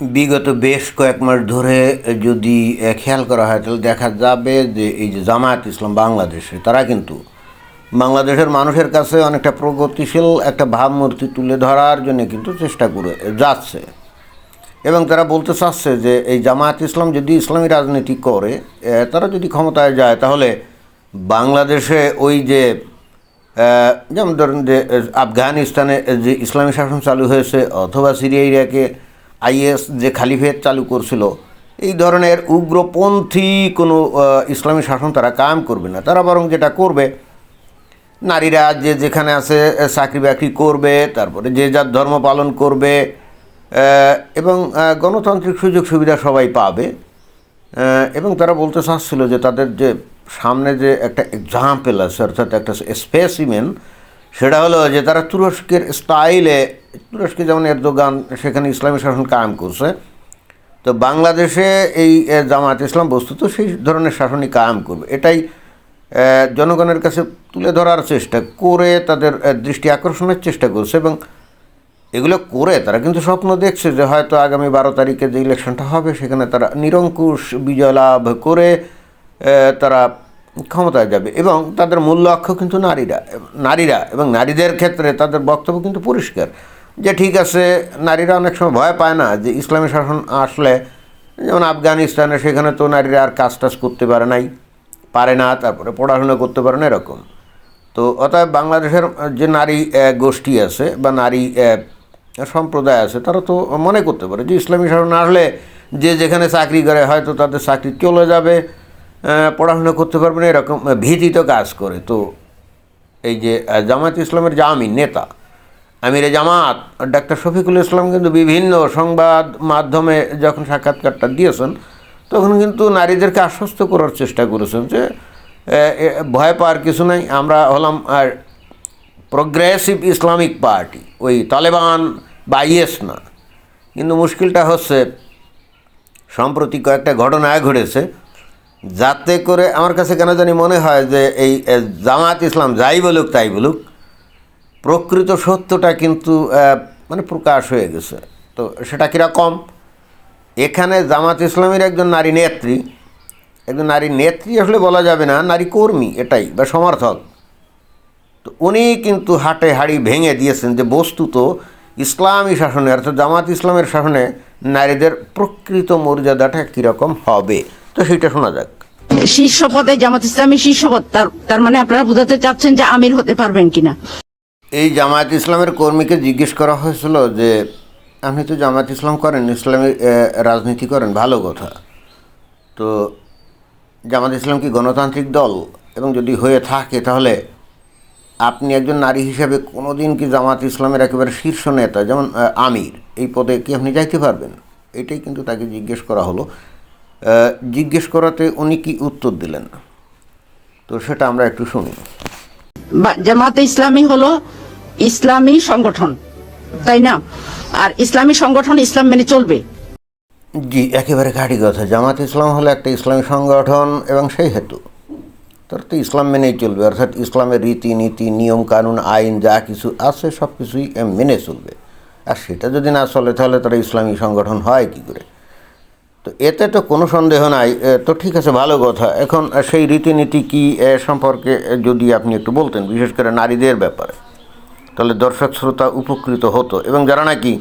বিগত বেশ কয়েক মাস ধরে যদি খেয়াল করা হয়, তাহলে দেখা যাবে যে এই যে জামায়াত ইসলাম বাংলাদেশে, তারা কিন্তু বাংলাদেশের মানুষের কাছে অনেকটা প্রগতিশীল একটা ভাবমূর্তি তুলে ধরার জন্য কিন্তু চেষ্টা করে যাচ্ছে। এবং তারা বলতে চাচ্ছে যে, এই জামায়াত ইসলাম যদি ইসলামী রাজনীতি করে তারা যদি ক্ষমতায় যায়, তাহলে বাংলাদেশে ওই যে যেমন ধরেন যে আফগানিস্তানে যে ইসলামী শাসন চালু হয়েছে, অথবা সিরিয়া ইরাকে আইএস যে খালিফেট চালু করছিল, এই ধরনের উগ্রপন্থী কোনো ইসলামী শাসন তারা কায়েম করবে না। তারা বরং যেটা করবে, নারীরা যে যেখানে আছে চাকরি বাকরি করবে, তারপরে যে যার ধর্ম পালন করবে এবং গণতান্ত্রিক সুযোগ সুবিধা সবাই পাবে। এবং তারা বলতে চাচ্ছিল যে তাদের যে সামনে যে একটা এক্সাম্পল আছে, অর্থাৎ একটা স্পেসিমেন সেটা হলো যে তারা তুরস্কের স্টাইলে তুরস্কে যেমন এরদোগান সেখানে ইসলামী শাসন কায়েম করছে, তো বাংলাদেশে এই জামায়াত ইসলাম বস্তুত সেই ধরনের শাসনই কায়েম করবে। এটাই জনগণের কাছে তুলে ধরার চেষ্টা করে তাদের দৃষ্টি আকর্ষণের চেষ্টা করছে এবং এগুলো করে তারা কিন্তু স্বপ্ন দেখছে যে হয়তো আগামী বারো তারিখে যে ইলেকশনটা হবে, সেখানে তারা নিরঙ্কুশ বিজয় লাভ করে তারা ক্ষমতায় যাবে এবং তাদের মূল লক্ষ্য কিন্তু নারীরা নারীরা এবং নারীদের ক্ষেত্রে তাদের বক্তব্য কিন্তু পরিষ্কার যে ঠিক আছে, নারীরা অনেক সময় ভয় পায় না যে ইসলামী শাসন আসলে, যেমন আফগানিস্তানে সেখানে তো নারীরা আর কাজ টাজ করতে পারে নাই, পারে না, তারপরে পড়াশোনা করতে পারে না, এরকম। তো অতএব বাংলাদেশের যে নারী গোষ্ঠী আছে বা নারী সম্প্রদায় আছে, তারা তো মনে করতে পারে যে ইসলামী শাসন আসলে যে যেখানে চাকরি করে, হয়তো তাদের চাকরি চলে যাবে পড়াশোনা করতে পারবে না, এরকম ভীতিত কাজ করে। তো এই যে জামায়াত ইসলামের আমির, নেতা, আমিরে জামাত, ডাক্তার শফিকুল ইসলাম কিন্তু বিভিন্ন সংবাদ মাধ্যমে যখন সাক্ষাৎকারটা দিয়েছেন, তখন কিন্তু নারীদেরকে আশ্বস্ত করার চেষ্টা করেছেন যে ভয় পাওয়ার কিছু নাই, আমরা হলাম, আর প্রগ্রেসিভ ইসলামিক পার্টি ওই তালেবান বা ইয়েস না। কিন্তু মুশকিলটা হচ্ছে সম্প্রতি কয়েকটা ঘটনা ঘটেছে যাতে করে আমার কাছে কেন জানি মনে হয় যে এই এ, জামায়াত ইসলাম যাই বলুক তাই বলুক প্রকৃত সত্যটা কিন্তু মানে প্রকাশ হয়ে গেছে। তো সেটা কীরকম? এখানে জামাত ইসলামের একজন নারী নেত্রী একজন নারী নেত্রী আসলে বলা যাবে না নারী কর্মী এটাই বা সমর্থক। তো উনি কিন্তু হাটে হাড়ি ভেঙে দিয়েছেন যে বস্তুত ইসলামী শাসনে অর্থাৎ জামাত ইসলামের শাসনে নারীদের প্রকৃত মর্যাদাটা কীরকম হবে? তো সেটা শোনা যাক। শীর্ষ পদে জামাত ইসলামী শীর্ষ পদ তার মানে আপনারা বোঝাতে চাচ্ছেন যে আমির হতে পারবেন কিনা। এই জামায়াত ইসলামের কর্মীকে জিজ্ঞেস করা হয়েছিল যে আপনি তো জামায়াত ইসলাম করেন ইসলামী রাজনীতি করেন ভালো কথা। তো জামাত ইসলাম কি গণতান্ত্রিক দল? এবং যদি হয়ে থাকে তাহলে আপনি একজন নারী হিসেবে কোনোদিন কি জামাত ইসলামের একেবারে শীর্ষ নেতা যেমন আমির এই পদে কি আপনি যাইতে পারবেন? এটাই কিন্তু তাকে জিজ্ঞেস করা হলো। জিজ্ঞেস করাতে উনি কি উত্তর দিলেন? তো সেটা আমরা একটু শুনি। জামাতে ইসলামী হলো ইসলামী সংগঠন তাই না? আর ইসলামী সংগঠন ইসলাম মেনে চলবে। জি একেবারে খাঁটি কথা। জামাত ইসলাম হলো একটা ইসলামী সংগঠন এবং সেই হেতু। তার তো ইসলাম মেনেই চলবে অর্থাৎ ইসলামের রীতিনীতি নিয়ম কানুন আইন যা কিছু আছে সব কিছুই মেনে চলবে। আর সেটা যদি না চলে তাহলে তারা ইসলামী সংগঠন হয় কি করে? তো এতে তো কোনো সন্দেহ নাই তো ঠিক আছে, ভালো কথা। এখন সেই রীতিনীতি কি সম্পর্কে যদি আপনি একটু বলতেন, বিশেষ করে নারীদের ব্যাপারে। তাহলে দর্শক শ্রোতা উপকৃত হতো। এবং যারা নাকি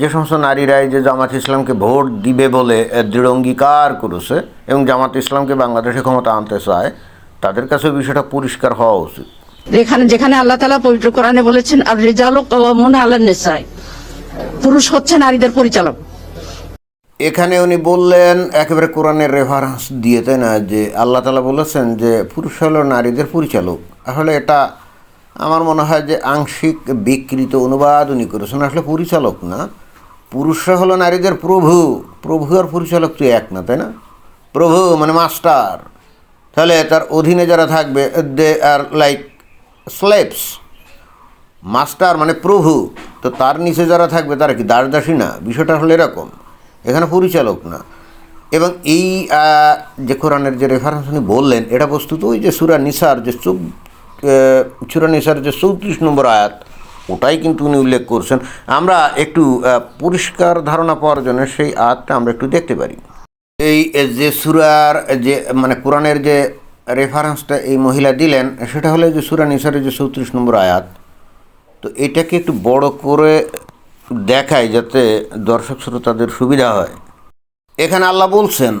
যে সমস্ত নারীরাই যে জামাত ইসলামকে ভোট দিবে বলে দৃঢ় অঙ্গীকার করেছে এবং জামাত ইসলামকে বাংলাদেশে ক্ষমতা আনতে চায়, তাদের কাছে বিষয়টা পরিষ্কার হওয়া উচিত। এখানে যেখানে আল্লাহ তালা পবিত্র কোরআনে বলেছেন, আর রেজালক মনে আল্লাহ নেশায় পুরুষ হচ্ছে নারীদের পরিচালক। এখানে উনি বললেন, একেবারে কোরআনের রেফারেন্স দিয়ে, তাই না? যে আল্লাহ তালা বলেছেন যে পুরুষ হলো নারীদের পরিচালক। আসলে এটা আমার মনে হয় যে আংশিক বিকৃত অনুবাদ উনি করেছেন। আসলে পরিচালক না। পুরুষরা হলো নারীদের প্রভু। প্রভু আর পরিচালক তুই এক না, তাই না? প্রভু মানে মাস্টার। তাহলে তার অধীনে যারা থাকবে, দে আর লাইক স্লেপস মাস্টার মানে প্রভু। তো তার নিচে যারা থাকবে, তারা কি দাস দাসী না? বিষয়টা হলো এরকম। এখানে পরিচালক না। এবং এই যে কোরআনের যে রেফারেন্স উনি বললেন, এটা বস্তুত ওই যে সুরা নিসার যে চৌ সুরা নিসার যে চৌত্রিশ নম্বর আয়াত, ওটাই কিন্তু উনি উল্লেখ করছেন। আমরা একটু পরিষ্কার ধারণা পাওয়ার জন্য সেই আয়াতটা আমরা একটু দেখতে পারি। এই যে সুরার, যে মানে কোরআনের যে রেফারেন্সটা এই মহিলা দিলেন, সেটা হলো যে সুরা নিসারের যে চৌত্রিশ নম্বর আয়াত, তো এটাকে একটু বড় করে দেখায় যাতে দর্শক শ্রোতাদের সুবিধা হয়। এখানে আল্লাহ বলছেন,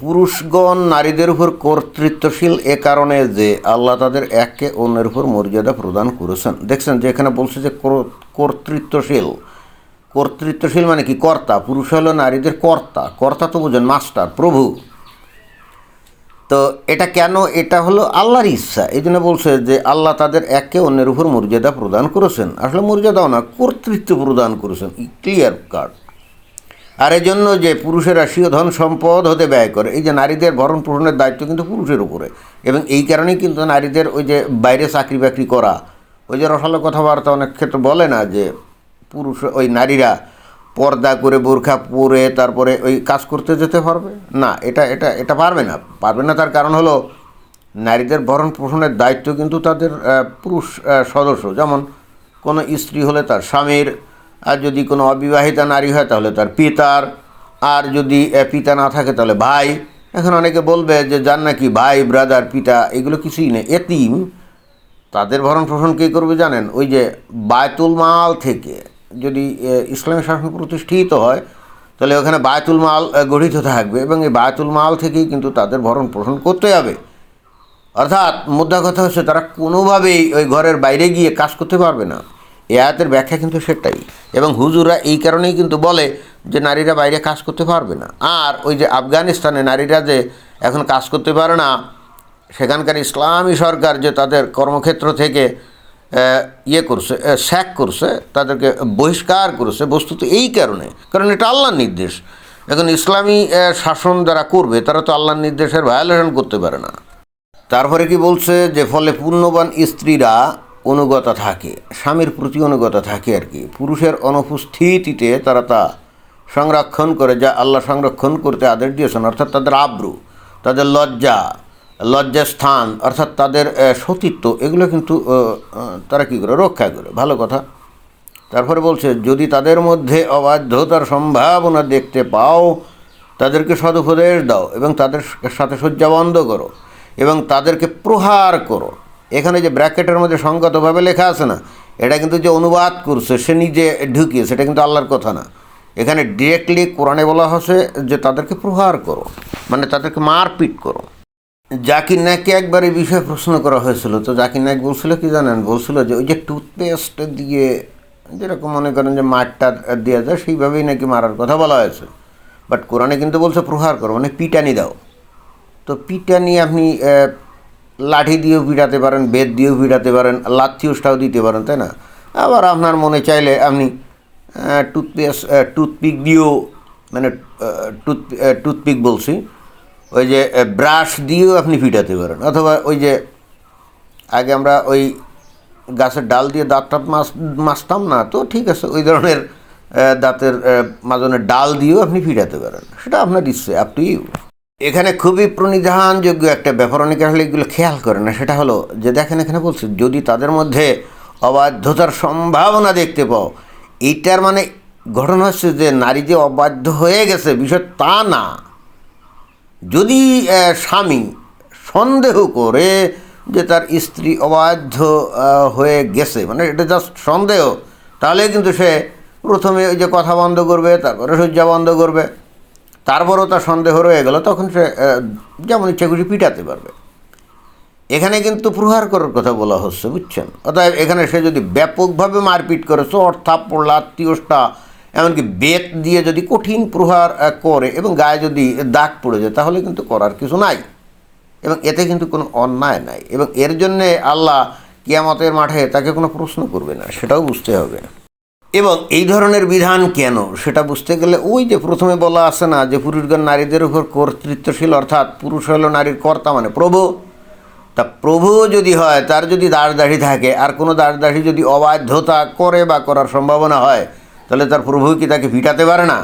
পুরুষগণ নারীদের উপর কর্তৃত্বশীল এ কারণে যে আল্লাহ তাদের একে অন্যের উপর মর্যাদা প্রদান করেছেন। দেখছেন যে এখানে বলছে যে কর- কর্তৃত্বশীল। কর্তৃত্বশীল মানে কি? কর্তা। পুরুষ হলো নারীদের কর্তা। কর্তা তো বোঝেন মাস্টার, প্রভু। তো এটা কেন? এটা হলো আল্লাহর ইচ্ছা। এই জন্য বলছে যে আল্লাহ তাদের একে অন্যের উপর মর্যাদা প্রদান করেছেন। আসলে মর্যাদাও না, কর্তৃত্ব প্রদান করেছেন। ক্লিয়ার কার্ড আর এই জন্য যে পুরুষেরা স্বীয় ধন সম্পদ হতে ব্যয় করে, এই যে নারীদের ভরণ পোষণের দায়িত্ব কিন্তু পুরুষের উপরে। এবং এই কারণেই কিন্তু নারীদের ওই যে বাইরে চাকরি বাকরি করা, ওই যে রসালো কথাবার্তা অনেক ক্ষেত্রে বলে না যে পুরুষ, ওই নারীরা পর্দা করে বোরখা পরে তারপরে ওই কাজ করতে যেতে পারবে? না, এটা এটা এটা পারবে না। পারবে না তার কারণ হলো নারীদের ভরণ পোষণের দায়িত্ব কিন্তু তাদের পুরুষ সদস্য। যেমন কোনো স্ত্রী হলে তার স্বামীর, আর যদি কোনো অবিবাহিতা নারী হয় তাহলে তার পিতার, আর যদি পিতা না থাকে তাহলে ভাই। এখন অনেকে বলবে যে, যার নাকি ভাই ব্রাদার পিতা, এগুলো কিছুই নেই। এতিম, তাদের ভরণ পোষণ কে করবে জানেন? ওই যে বায়তুল মাল থেকে। যদি ইসলামী শাসন প্রতিষ্ঠিত হয়, তাহলে ওখানে বায়তুল মাল গঠিত থাকবে এবং এই বায়তুল মাল থেকেই কিন্তু তাদের ভরণ পোষণ করতে হবে। অর্থাৎ মুদ্রা কথা হচ্ছে তারা কোনোভাবেই ওই ঘরের বাইরে গিয়ে কাজ করতে পারবে না। এ আয়াতের ব্যাখ্যা কিন্তু সেটাই। এবং হুজুরা এই কারণেই কিন্তু বলে যে নারীরা বাইরে কাজ করতে পারবে না। আর ওই যে আফগানিস্তানে নারীরা যে এখন কাজ করতে পারে না, সেখানকার ইসলামী সরকার যে তাদের কর্মক্ষেত্র থেকে ইয়ে করছে স্যাক করছে, তাদেরকে বহিষ্কার করেছে, বস্তুত এই কারণে। কারণ এটা আল্লাহর নির্দেশ। এখন ইসলামী শাসন যারা করবে, তারা তো আল্লাহর নির্দেশের ভায়োলেশন করতে পারে না। তারপরে কি বলছে যে, ফলে পূর্ণবান স্ত্রীরা অনুগতা থাকে, স্বামীর প্রতি অনুগতা থাকে আর কি। পুরুষের অনুপস্থিতিতে তারা তা সংরক্ষণ করে, যা আল্লাহ সংরক্ষণ করতে আদেশ দিয়েছেন, অর্থাৎ তাদের আব্রু, তাদের লজ্জা লজ্জাস্থান, অর্থাৎ তাদের সতীত্ব, এগুলো কিন্তু তারা কী করে? রক্ষা করে। ভালো কথা। তারপরে বলছে, যদি তাদের মধ্যে অবাধ্যতার সম্ভাবনা দেখতে পাও, তাদেরকে সদুপদেশ দাও এবং তাদের সাথে শয্যা বন্ধ করো এবং তাদেরকে প্রহার করো। এখানে যে ব্র্যাকেটের মধ্যে সংগতভাবে লেখা আছে না, এটা কিন্তু যে অনুবাদ করছে, সে নিজে ঢুকিয়ে, সেটা কিন্তু আল্লাহর কথা না। এখানে ডিরেক্টলি কোরআনে বলা হচ্ছে যে তাদেরকে প্রহার করো মানে তাদেরকে মারপিট করো। জাকির নাককে একবার এই বিষয়ে প্রশ্ন করা হয়েছিল। তো জাকির নায়ক বলছিল কি জানেন? বলছিল যে ওই যে টুথপেস্ট দিয়ে যেরকম মনে করেন যে মাঠটা দেওয়া যায়, সেইভাবেই নাকি মারার কথা বলা হয়েছে। বাট কোরআনে কিন্তু বলছে প্রহার করো মানে পিটানি দাও। তো পিটানি আপনি লাঠি দিয়েও পিটাতে পারেন বেদ দিয়েও পিটাতে পারেন লাথি লাথিউসটাও দিতে পারেন, তাই না? আবার আপনার মনে চাইলে আপনি টুথপেস্ট টুথপিক দিয়েও মানে টুথ টুথপিক বলছি ওই যে ব্রাশ দিয়েও আপনি পিটাতে পারেন। অথবা ওই যে, আগে আমরা ওই গাছের ডাল দিয়ে দাঁত টাত মাছ, মাছতাম না, তো ঠিক আছে, ওই ধরনের দাঁতের মাজনের ডাল দিয়েও আপনি ফিরাতে পারেন। সেটা আপনার ইচ্ছে আপ টু ইউ এখানে খুবই প্রণিধানযোগ্য একটা ব্যাপার, অনেকে আসলে এগুলো খেয়াল করে না, সেটা হলো যে, দেখেন এখানে বলছে, যদি তাদের মধ্যে অবাধ্যতার সম্ভাবনা দেখতে পাও এইটার মানে ঘটনা হচ্ছে যে, নারী যে অবাধ্য হয়ে গেছে, বিষয় তা না। যদি স্বামী সন্দেহ করে যে তার স্ত্রী অবাধ্য হয়ে গেছে মানে এটা জাস্ট সন্দেহ, তাহলে কিন্তু সে প্রথমে ওই যে কথা বন্ধ করবে, তারপরে শয্যা বন্ধ করবে, তারপরও তার সন্দেহ রয়ে গেল, তখন সে যেমন ইচ্ছে খুশি পিটাতে পারবে। এখানে কিন্তু প্রহার করার কথা বলা হচ্ছে, বুঝছেন? অতএব এখানে সে যদি ব্যাপকভাবে মারপিট করে চোট থাপ্পড় লাত্তিওসটা এমনকি বেত দিয়ে যদি কঠিন প্রহার করে এবং গায়ে যদি দাগ পড়ে যায়, তাহলে কিন্তু করার কিছু নাই। এবং এতে কিন্তু কোনো অন্যায় নাই। এবং এর জন্যে আল্লাহ কিয়ামতের মাঠে তাকে কোনো প্রশ্ন করবে না, সেটাও বুঝতে হবে। এবং এই ধরনের বিধান কেন? সেটা বুঝতে গেলে ওই যে প্রথমে বলা আছে না, যে পুরুষগণ নারীদের উপর কর্তৃত্বশীল, অর্থাৎ পুরুষ হলো নারীর কর্তা মানে প্রভু। তা প্রভু যদি হয়, তার যদি দাঁড় দাড়ি থাকে, আর কোনো দাঁড় দাড়ি যদি অবাধ্যতা করে বা করার সম্ভাবনা হয় তাহলে তার প্রভু কি তাকে পিটাতে পারে না?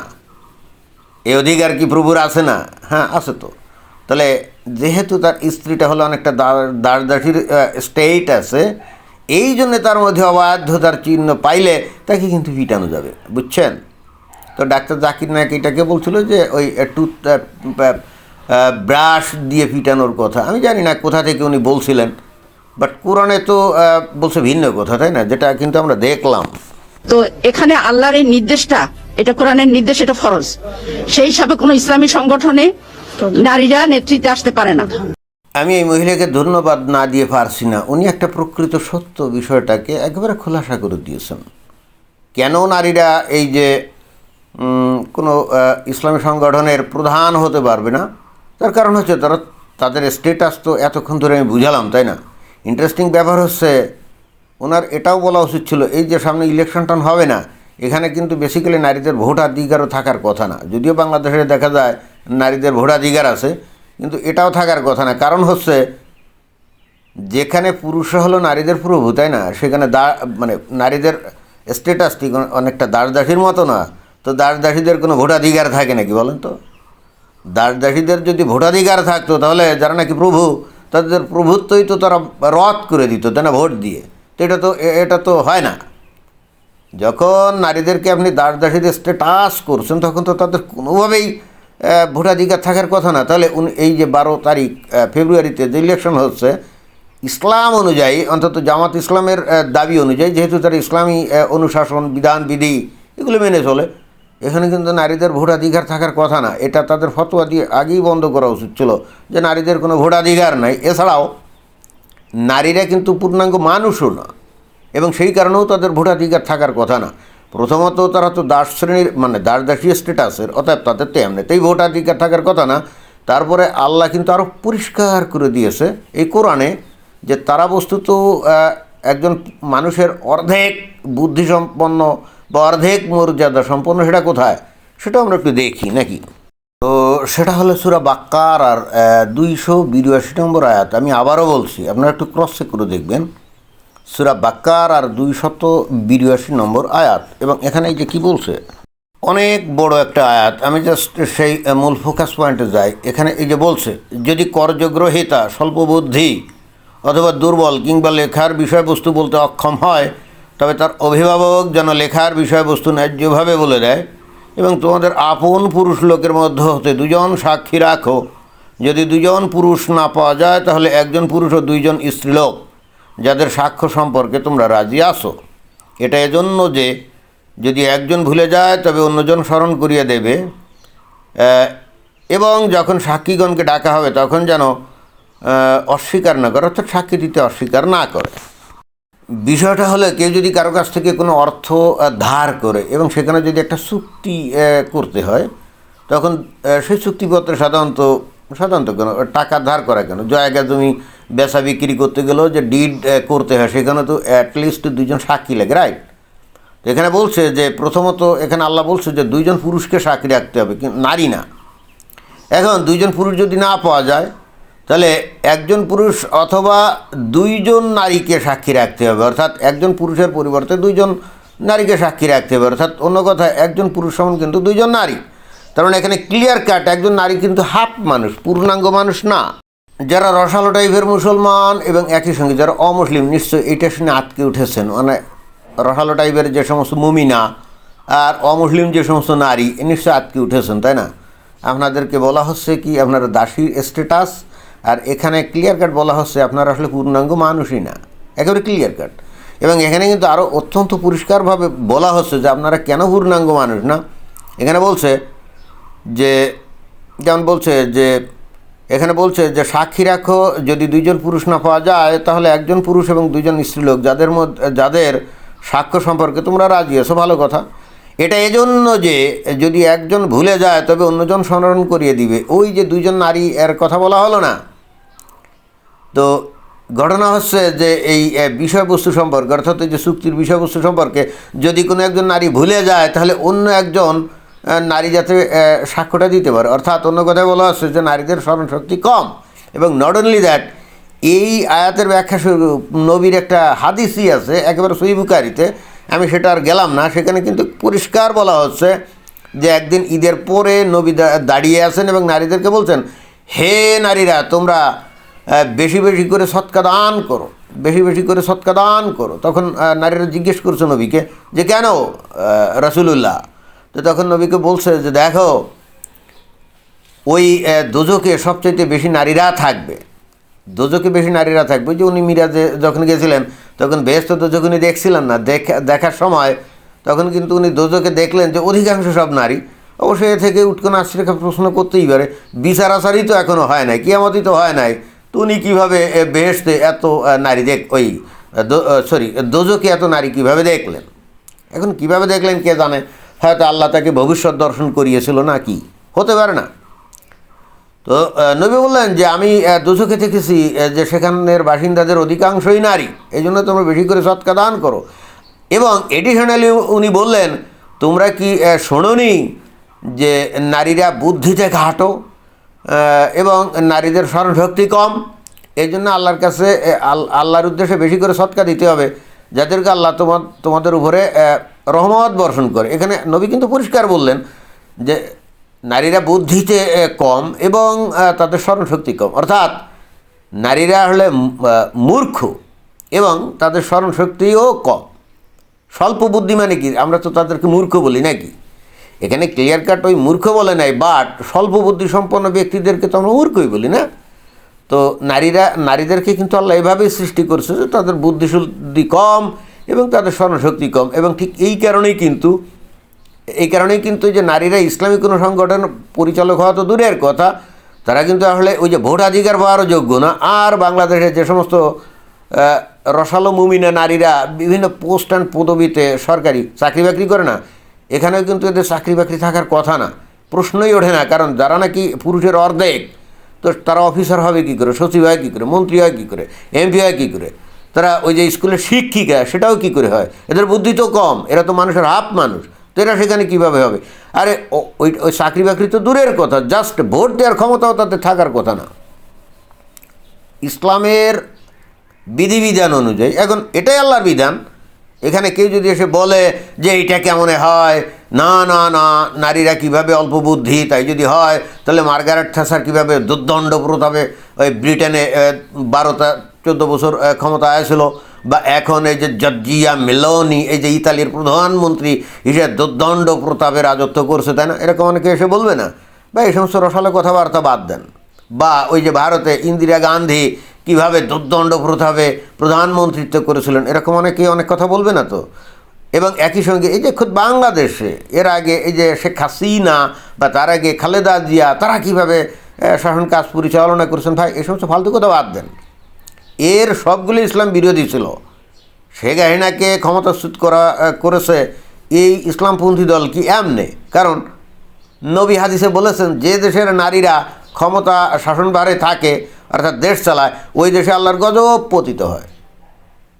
এই অধিকার কি প্রভুর আছে না? হ্যাঁ আছে তো। তাহলে যেহেতু তার স্ত্রীটা হলো অনেকটা দাঁড় দাঁড়ির স্টেট আছে, এই জন্য তার মধ্যে অবাধ্যতার চিহ্ন পাইলে তাকে কিন্তু পিটানো যাবে, বুঝছেন? তো ডাক্তার জাকির নায়ক এটাকে বলছিল যে ওই টুথ ব্রাশ দিয়ে পিটানোর কথা। আমি জানি না কোথা থেকে উনি বলছিলেন বাট কোরআনে তো বলছে ভিন্ন কথা, তাই না? যেটা কিন্তু আমরা দেখলাম। তো এখানে আল্লাহর এই নির্দেশটা, এটা কোরআনের নির্দেশ, এটা ফরজ। সেই হিসাবে কোনো ইসলামী সংগঠনে নারীরা নেতৃত্বে আসতে পারে না। আমি এই মহিলাকে ধন্যবাদ না দিয়ে পারছি না। উনি একটা প্রকৃত সত্য বিষয়টাকে একেবারে খোলাসা করে দিয়েছেন। কেন নারীরা এই যে কোনো ইসলামী সংগঠনের প্রধান হতে পারবে না? তার কারণ হচ্ছে তারা, তাদের স্টেটাস তো এতক্ষণ ধরে আমি বুঝালাম, তাই না? ইন্টারেস্টিং ব্যাপার হচ্ছে ওনার এটাও বলা উচিত ছিল, এই যে সামনে ইলেকশন টান হবে না, এখানে কিন্তু বেসিক্যালি নারীদের ভোটাধিকারও থাকার কথা না। যদিও বাংলাদেশে দেখা যায় নারীদের ভোটাধিকার আছে, কিন্তু এটাও থাকার কথা না। কারণ হচ্ছে, যেখানে পুরুষ হলো নারীদের প্রভু, তাই না? সেখানে দা মানে নারীদের স্ট্যাটাসটি অনেকটা দাসদাসীর মতো না। তো দাসদাসীদের কোনো ভোটাধিকার থাকে নাকি বলেন তো? দাসদাসীদের যদি ভোটাধিকার থাকতো, তাহলে যারা নাকি প্রভু, তাদের প্রভুত্বই তো তারা রদ করে দিত, তাই না, ভোট দিয়ে। এটা তো এটা তো হয় না। যখন নারীদেরকে আপনি দাস দাসীদের স্ট্যাটাস করছেন, তখন তো তাদের কোনোভাবেই ভোটাধিকার থাকার কথা না। তাহলে এই যে বারো তারিখ ফেব্রুয়ারিতে যে ইলেকশন হচ্ছে, ইসলাম অনুযায়ী, অন্তত জামাত ইসলামের দাবি অনুযায়ী, যেহেতু তারা ইসলামী অনুশাসন, বিধান, বিধি, এগুলো মেনে চলে, এখানে কিন্তু নারীদের ভোটাধিকার থাকার কথা না। এটা তাদের ফতোয়া দিয়ে আগেই বন্ধ করা উচিত ছিল যে নারীদের কোনো ভোটাধিকার নাই। এছাড়াও নারীরা কিন্তু পূর্ণাঙ্গ মানুষও না। এবং সেই কারণেও তাদের ভোটাধিকার থাকার কথা না। প্রথমত তারা তো দাস শ্রেণির মানে দাস দাসী স্ট্যাটাসের অতএব তাদের তো এমনিতেই ভোটাধিকার থাকার কথা না। তারপরে আল্লাহ কিন্তু আরও পরিষ্কার করে দিয়েছে এই কোরআনে যে তারা বস্তুত একজন মানুষের অর্ধেক বুদ্ধিসম্পন্ন বা অর্ধেক মর্যাদা সম্পন্ন সেটা কোথায়? সেটা আমরা একটু দেখি, নাকি? তো সেটা হলো সুরা বাক্কার আর দুইশো বিরাশি নম্বর আয়াত। আমি আবারও বলছি, আপনারা একটু ক্রস চেক করে দেখবেন। সুরা বাক্কার আর দুইশত বিরাশি নম্বর আয়াত। এবং এখানে এই যে কী বলছে? অনেক বড় একটা আয়াত। আমি জাস্ট সেই মূল ফোকাস পয়েন্টে যাই। এখানে এই যে বলছে, যদি করযোগ্রহিতা স্বল্প বুদ্ধি অথবা দুর্বল কিংবা লেখার বিষয়বস্তু বলতে অক্ষম হয়, তবে তার অভিভাবক যেন লেখার বিষয়বস্তু ন্যায্যভাবে বলে দেয় এবং তোমাদের আপন পুরুষ লোকের মধ্য হতে দুজন সাক্ষী রাখো। যদি দুজন পুরুষ না পাওয়া যায়, তাহলে একজন পুরুষ ও দুইজন স্ত্রীলোক যাদের সাক্ষ্য সম্পর্কে তোমরা রাজি আসো এটা এজন্য যে, যদি একজন ভুলে যায়, তবে অন্যজন স্মরণ করিয়ে দেবে। এবং যখন সাক্ষীগণকে ডাকা হবে, তখন যেন অস্বীকার না করে, অর্থাৎ সাক্ষী দিতে অস্বীকার না করে। বিষয়টা হলো কেউ যদি কারও কাছ থেকে কোনো অর্থ ধার করে এবং সেখানে যদি একটা চুক্তি করতে হয়, তখন সেই চুক্তিপত্রে সাধারণত সাধারণত কেন? টাকা ধার করা কেন? জায়গা তুমি বেচা বিক্রি করতে গেলেও যে ডিড করতে হয়, সেখানে তো অ্যাটলিস্ট দুজন সাক্ষী লাগে রাইট এখানে বলছে যে প্রথমত এখানে আল্লাহ বলছে যে দুইজন পুরুষকে সাক্ষী রাখতে হবে, কিন্তু নারী না। এখন দুইজন পুরুষ যদি না পাওয়া যায় তাহলে একজন পুরুষ অথবা দুইজন নারীকে সাক্ষী রাখতে হবে, অর্থাৎ একজন পুরুষের পরিবর্তে দুইজন নারীকে সাক্ষী রাখতে হবে, অর্থাৎ অন্য কথা একজন পুরুষ সমান কিন্তু দুইজন নারী। তার মানে এখানে ক্লিয়ার কাট একজন নারী কিন্তু হাফ মানুষ, পূর্ণাঙ্গ মানুষ না। যারা রসালো টাইপের মুসলমান এবং একই সঙ্গে যারা অমুসলিম, নিশ্চয়ই এটা শুনে আটকে উঠেছেন। মানে রসালো টাইপের যে সমস্ত মুমিনা আর অমুসলিম যে সমস্ত নারী নিশ্চয়ই আটকে উঠেছেন, তাই না? আপনাদেরকে বলা হচ্ছে কি আপনারা দাসীর স্ট্যাটাস আর এখানে ক্লিয়ার কাট বলা হচ্ছে আপনারা আসলে পূর্ণাঙ্গ মানুষই না। একেবারে ক্লিয়ার কাট এবং এখানে কিন্তু আরও অত্যন্ত পরিষ্কারভাবে বলা হচ্ছে যে আপনারা কেন পূর্ণাঙ্গ মানুষ না? এখানে বলছে যে, যেমন বলছে যে, এখানে বলছে যে, সাক্ষী রাখো, যদি দুইজন পুরুষ না পাওয়া যায়, তাহলে একজন পুরুষ এবং দুইজন স্ত্রীলোক, যাদের মধ্যে, যাদের সাক্ষ্য সম্পর্কে তোমরা রাজি আছো, ভালো কথা। এটা এজন্য যে, যদি একজন ভুলে যায়, তবে অন্যজন স্মরণ করিয়ে দিবে। ওই যে দুইজন নারী, এর কথা বলা হলো না? তো ঘটনা হচ্ছে যে এই বিষয়বস্তু সম্পর্কে, অর্থাৎ এই যে চুক্তির বিষয়বস্তু সম্পর্কে যদি কোনো একজন নারী ভুলে যায়, তাহলে অন্য একজন নারী যাতে সাক্ষ্যটা দিতে পারে। অর্থাৎ অন্য কথায় বলা হচ্ছে যে নারীদের স্মরণশক্তি কম। এবং নট অনলি দ্যাট এই আয়াতের ব্যাখ্যা নবীর একটা হাদিসই আছে, একেবারে সহিবুকারিতে আমি সেটা আর গেলাম না, সেখানে কিন্তু পরিষ্কার বলা হচ্ছে যে একদিন ঈদের পরে নবী দাঁড়িয়ে আছেন এবং নারীদেরকে বলছেন, হে নারীরা, তোমরা বেশি বেশি করে সৎকা দান করো, বেশি বেশি করে সৎকা দান করো। তখন নারীরা জিজ্ঞেস করছে নবীকে যে কেন রসুলুল্লাহ? তো তখন নবীকে বলছে যে দেখো, ওই দোজকে সবচাইতে বেশি নারীরা থাকবে। দোজকে বেশি নারীরা থাকবে। যে উনি মিরাজে যখন গেছিলেন, তখন বেহস্ত দোজক উনি দেখছিলেন না। দেখা, দেখার সময় তখন কিন্তু উনি দোজকে দেখলেন যে অধিকাংশ সব নারী। অবশ্যই এ থেকে উৎকোন আশ্রেখা প্রশ্ন করতেই পারে। বিচার আচারই তো এখনও হয় নাই, কিয়ামতই তো হয় নাই। উনি কীভাবে বেহেস্তে এত নারী দেখ, ওই সরি দোজকে এত নারী কীভাবে দেখলেন? এখন কীভাবে দেখলেন কে জানে? হয়তো আল্লাহ তাকে ভবিষ্যৎ দর্শন করিয়েছিল না কি? হতে পারে না। তো নবী বললেন যে, আমি দুচোখে দেখেছি যে সেখানের বাসিন্দাদের অধিকাংশই নারী। এই জন্য তোমরা বেশি করে সৎকা দান করো। এবং এডিশনালি উনি বললেন, তোমরা কি শোনোনি যে নারীরা বুদ্ধিতে ঘাটো? এবং নারীদের স্মরণশক্তি কম। এই জন্য আল্লাহর কাছে আল- আল্লাহর উদ্দেশ্যে বেশি করে সৎকা দিতে হবে, যাদেরকে আল্লাহ তোমার তোমাদের উপরে রহমত বর্ষণ করে। এখানে নবী কিন্তু পরিষ্কার বললেন যে, নারীরা বুদ্ধিতে কম এবং তাদের স্মরণশক্তি কম। অর্থাৎ নারীরা হলে মূর্খ এবং তাদের স্মরণশক্তিও কম। স্বল্প বুদ্ধি মানে কি? আমরা তো তাদেরকে মূর্খ বলি, নাকি? এখানে ক্লিয়ার কাট ওই মূর্খ বলে নাই বাট স্বল্প বুদ্ধি সম্পন্ন ব্যক্তিদেরকে তো আমরা মূর্খই বলি না? তো নারীরা, নারীদেরকে কিন্তু আল্লাহ এভাবেই সৃষ্টি করছে যে তাদের বুদ্ধিশুদ্ধি কম এবং তাদের স্মরণশক্তি কম। এবং ঠিক এই কারণেই কিন্তু, এই কারণেই কিন্তু যে নারীরা ইসলামী কোনো সংগঠন পরিচালক হওয়া তো দূরের কথা, তারা কিন্তু আসলে ওই যে ভোটাধিকার পাওয়ারও যোগ্য না। আর বাংলাদেশের যে সমস্ত রসালো মুমিনা নারীরা বিভিন্ন পোস্ট অ্যান্ড পদবিতে সরকারি চাকরি বাকরি করে না এখানেও কিন্তু এদের চাকরি বাকরি থাকার কথা না। প্রশ্নই ওঠে না, কারণ যারা নাকি পুরুষের অর্ধেক, তো তারা অফিসার হবে কী করে, সচিব হয় কী করে, মন্ত্রী হয় কী করে, এমপি হয় কী করে? তারা ওই যে স্কুলের শিক্ষিকা, সেটাও কী করে হয়? এদের বুদ্ধি তো কম, এরা তো মানুষের হাফ মানুষ, তো এরা সেখানে কীভাবে হবে? আরে ওই ওই চাকরি বাকরি তো দূরের কথা, জাস্ট ভোট দেওয়ার ক্ষমতাও তাদের থাকার কথা না। ইসলামের বিধিবিধান অনুযায়ী, এখন এটাই আল্লাহর বিধান এখানে কেউ যদি এসে বলে যে এইটা কেমনে হয়? না না না, নারীরা কীভাবে অল্প বুদ্ধি, তাই যদি হয়, তাহলে মার্গারেট থাসার কীভাবে দুর্দণ্ড প্রতাপে ওই ব্রিটেনে বারোটা চোদ্দ বছর ক্ষমতা আসলো, বা এখন এই যে জর্জিয়া মেলোনি, এই যে ইতালির প্রধানমন্ত্রী হিসেবে দুর্দণ্ড প্রতাপে রাজত্ব করছে, তাই না? এরকম অনেকে এসে বলবে না। বা এই সমস্ত রসালো কথাবার্তা বাদ দেন। বা ওই যে ভারতে ইন্দিরা গান্ধী কীভাবে দুর্দণ্ড প্রথাবে প্রধানমন্ত্রিত্ব করেছিলেন? এরকম অনেকে অনেক কথা বলবে না তো? এবং একই সঙ্গে এই যে খুব বাংলাদেশে, এর আগে এই যে শেখ হাসিনা বা তার আগে খালেদা জিয়া, তারা কীভাবে শাসন কাজ পরিচালনা করেছেন? ভাই এই সমস্ত ফালতু কথা বাদ দেন। এর সবগুলি ইসলাম বিরোধী ছিল। শেখ হাসিনাকে ক্ষমতাচ্যুত করা করেছে এই ইসলামপন্থী দল কি এমনে? কারণ নবী হাদিসে বলেছেন, যে দেশের নারীরা ক্ষমতা শাসনভারে থাকে অর্থাৎ দেশ চালায়, ওই দেশে আল্লাহর গজব পতিত হয়।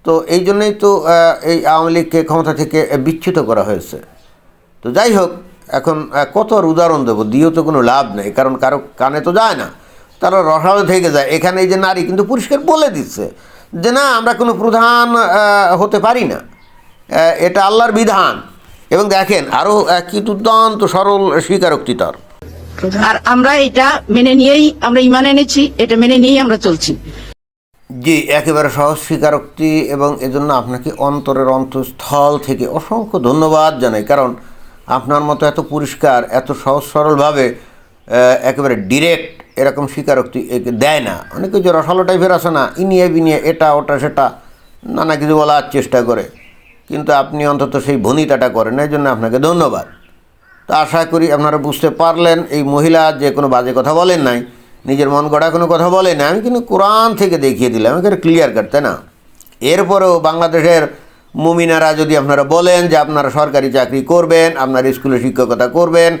তো এই জন্যই তো এই আওয়ামী লীগকে ক্ষমতা থেকে বিচ্যুত করা হয়েছে। তো যাই হোক, এখন কত আর উদাহরণ দেবো, দিয়েও তো কোনো লাভ নেই, কারণ কারও কানে তো যায় না। তারা রসালো থেকে যায়, এখানে এই যে নারী কিন্তু পরিষ্কার বলে দিচ্ছে যে না, আমরা কোনো প্রধান হতে পারি না। এটা আল্লাহর বিধান। এবং দেখেন আরও কি দুর্দান্ত সরল, স্বীকারোক্তি তার। আর আমরা এটা মেনে নিয়েই, আমরা ইমান এনেছি, এটা মেনে নিয়েই আমরা চলছি। জি, একেবারে সহজ স্বীকারোক্তি এবং এজন্য আপনাকে অন্তরের অন্তঃস্থল থেকে অসংখ্য ধন্যবাদ জানাই। কারণ আপনার মতো এত পরিষ্কার, এত সহজ সরলভাবে একেবারে ডিরেক্ট এরকম স্বীকারোক্তি দেয় না। অনেকে যে রসালো টাইপের আছে না, ইনিয়ে বিনিয়ে এটা, ওটা, সেটা, নানা কিছু বলার চেষ্টা করে। কিন্তু আপনি অন্তত সেই ভনিতাটা করেন এই জন্য আপনাকে ধন্যবাদ। তো আশা করি আপনারা বুঝতে পারলেন, এই মহিলা যে কোনো বাজে কথা বলেন নাই, নিজের মন গড়া কোনো কথা বলেন না আমি কিন্তু কোরআন থেকে দেখিয়ে দিলাম এখানে ক্লিয়ার কাট তাই না? এরপরেও বাংলাদেশের মুমিনারা যদি আপনারা বলেন যে আপনারা সরকারি চাকরি করবেন, আপনারা স্কুলে শিক্ষকতা করবেন,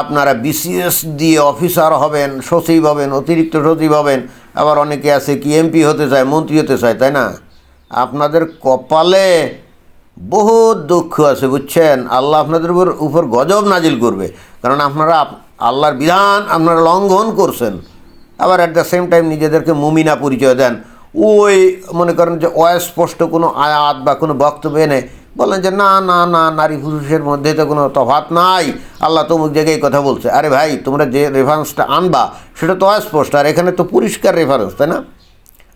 আপনারা বিসিএস দিয়ে অফিসার হবেন, সচিব হবেন, অতিরিক্ত সচিব হবেন, আবার অনেকে আছে কি এমপি হতে চায়, মন্ত্রী হতে চায়, তাই না? আপনাদের কপালে বহুত দুঃখ আছে, বুঝছেন? আল্লাহ আপনাদের উপর উপর গজব নাজিল করবে। কারণ আপনারা আপ- আল্লাহর বিধান আপনারা লঙ্ঘন করছেন। আবার অ্যাট দ্য সেম টাইম নিজেদেরকে মুমিনা পরিচয় দেন। ওই মনে করেন যে অস্পষ্ট কোনো আয়াত বা কোনো বক্তব্য এনে বলেন যে, না না না, নারী পুরুষের মধ্যে তো কোনো তফাত নাই। আল্লাহ তমুক জায়গায় কথা বলছে। আরে ভাই, তোমরা যে রেফারেন্সটা আনবা, সেটা তো অস্পষ্ট। আর এখানে তো পরিষ্কার রেফারেন্স তাই না?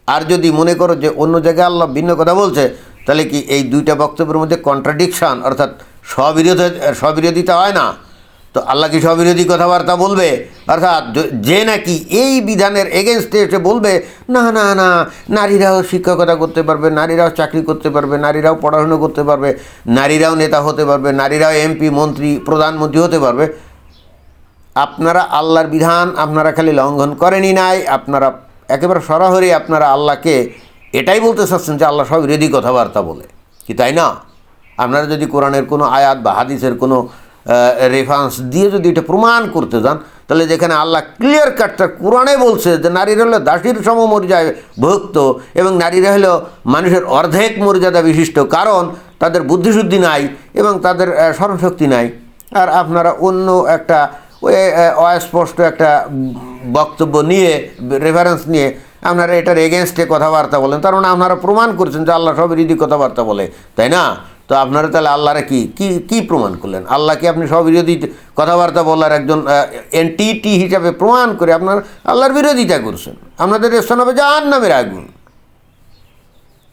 আর যদি মনে করো যে অন্য জায়গায় আল্লাহ ভিন্ন কথা বলছে তাহলে কি এই দুইটা বক্তব্যের মধ্যে কন্ট্রাডিকশান অর্থাৎ স্ববিরোধ, স্ববিরোধিতা হয় না? তো আল্লাহ কি স্ববিরোধী কথাবার্তা বলবে? অর্থাৎ যে নাকি এই বিধানের এগেনস্টে এসে বলবে, না না না, নারীরাও শিক্ষকতা করতে পারবে, নারীরাও চাকরি করতে পারবে, নারীরাও পড়াশুনো করতে পারবে, নারীরাও নেতা হতে পারবে, নারীরাও এমপি মন্ত্রী, প্রধানমন্ত্রী হতে পারবে। আপনারা আল্লাহর বিধান আপনারা খালি লঙ্ঘন করেনই নাই, আপনারা একেবারে সরাসরি আপনারা আল্লাহকে এটাই বলতে চাচ্ছেন যে আল্লাহ সব রেডি কথাবার্তা বলে। কি তাই না? আপনারা যদি কোরআনের কোনো আয়াত বা হাদিসের কোনো রেফারেন্স দিয়ে যদি এটা প্রমাণ করতে যান, তাহলে যেখানে আল্লাহ ক্লিয়ার কাটটা কোরআনে বলছে যে নারীরা হলো দাসীর সম মর্যাদায় ভক্ত এবং নারীরা হলো মানুষের অর্ধেক মর্যাদা বিশিষ্ট, কারণ তাদের বুদ্ধিশুদ্ধি নাই এবং তাদের স্মরণশক্তি নাই। আর আপনারা অন্য একটা ওই অস্পষ্ট একটা বক্তব্য নিয়ে রেফারেন্স নিয়ে আপনারা এটার এগেনস্টে কথাবার্তা বলেন। তার মানে আপনারা প্রমাণ করছেন যে আল্লাহ সব বিরোধী কথাবার্তা বলে। তাই না? তো আপনারা তাহলে আল্লাহরে কি কি প্রমাণ করলেন? আল্লাহকে আপনি সব বিরোধী কথাবার্তা বলার একজন এনটিটি হিসাবে প্রমাণ করে আপনার আল্লাহর বিরোধিতা করছেন। আপনাদের স্থান হবে জাহান নামের আগুন।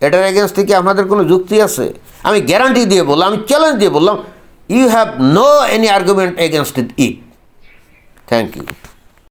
এটার এগেনস্টে কি আপনাদের কোনো যুক্তি আছে? আমি গ্যারান্টি দিয়ে বললাম, আমি চ্যালেঞ্জ দিয়ে বললাম you have no any argument against it thank you